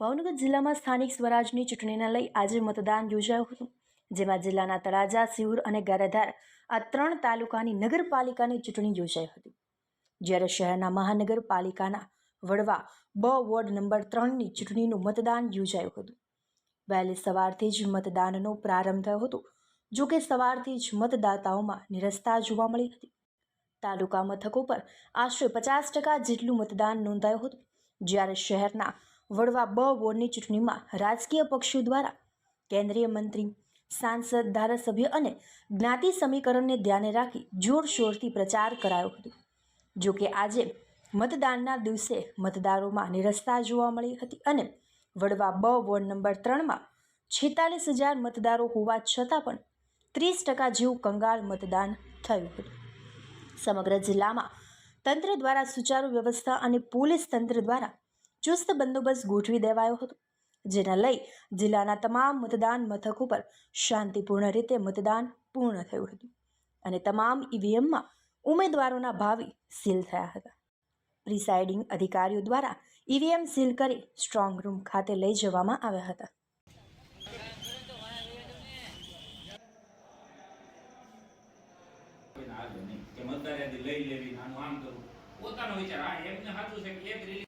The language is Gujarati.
ભાવનગર જિલ્લામાં સ્થાનિક સ્વરાજની ચૂંટણીને લઈ આજે મતદાન યોજાયું હતું, જેમાં જિલ્લાના તળાજા, સિહોર અને ગારાધાર આ ત્રણ તાલુકાની નગરપાલિકાની ચૂંટણી યોજાઈ હતી. જ્યારે શહેરના મહાનગરપાલિકાના વડવા બ વોર્ડ નંબર ત્રણની ચૂંટણીનું મતદાન યોજાયું હતું. વહેલી સવારથી જ મતદાનનો પ્રારંભ થયો હતો, જો કે સવારથી જ મતદાતાઓમાં નિરસ્તા જોવા મળી હતી. તાલુકા મથકો પર આશરે પચાસ ટકા જેટલું મતદાન નોંધાયું હતું, જ્યારે શહેરના વડવા બ વોર્ડની ચૂંટણીમાં રાજકીય પક્ષો દ્વારા કેન્દ્રીય મંત્રી, સાંસદ, ધારાસભ્ય અને જ્ઞાતિ સમીકરણને ધ્યાને રાખી જોરશોરથી પ્રચાર કરાયો હતો. જો કે આજે મતદાનના દિવસે મતદારોમાં નિરસ્તા જોવા મળી હતી અને વડવા બ વોર્ડ નંબર ત્રણમાં છેતાલીસ હજાર મતદારો હોવા છતાં પણ ત્રીસ ટકા જેવું કંગાળ મતદાન થયું હતું. સમગ્ર જિલ્લામાં તંત્ર દ્વારા સુચારુ વ્યવસ્થા અને પોલીસ તંત્ર દ્વારા ચુસ્ત બંદોબસ્ત ગોઠવી દેવાયો હતો, જેને લઈ જિલ્લાના તમામ મતદાન મથક ઉપર શાંતિપૂર્ણ રીતે મતદાન પૂર્ણ થયું હતું અને તમામ ઈવીએમમાં ઉમેદવારોના ભાવિ સીલ થયા હતા. પ્રિસાઇડિંગ અધિકારીઓ દ્વારા ઈવીએમ સીલ કરી સ્ટ્રોંગ રૂમ ખાતે લઈ જવામાં આવ્યા હતા. પોતાનો વિચાર હા એમને સાચું છે કે એક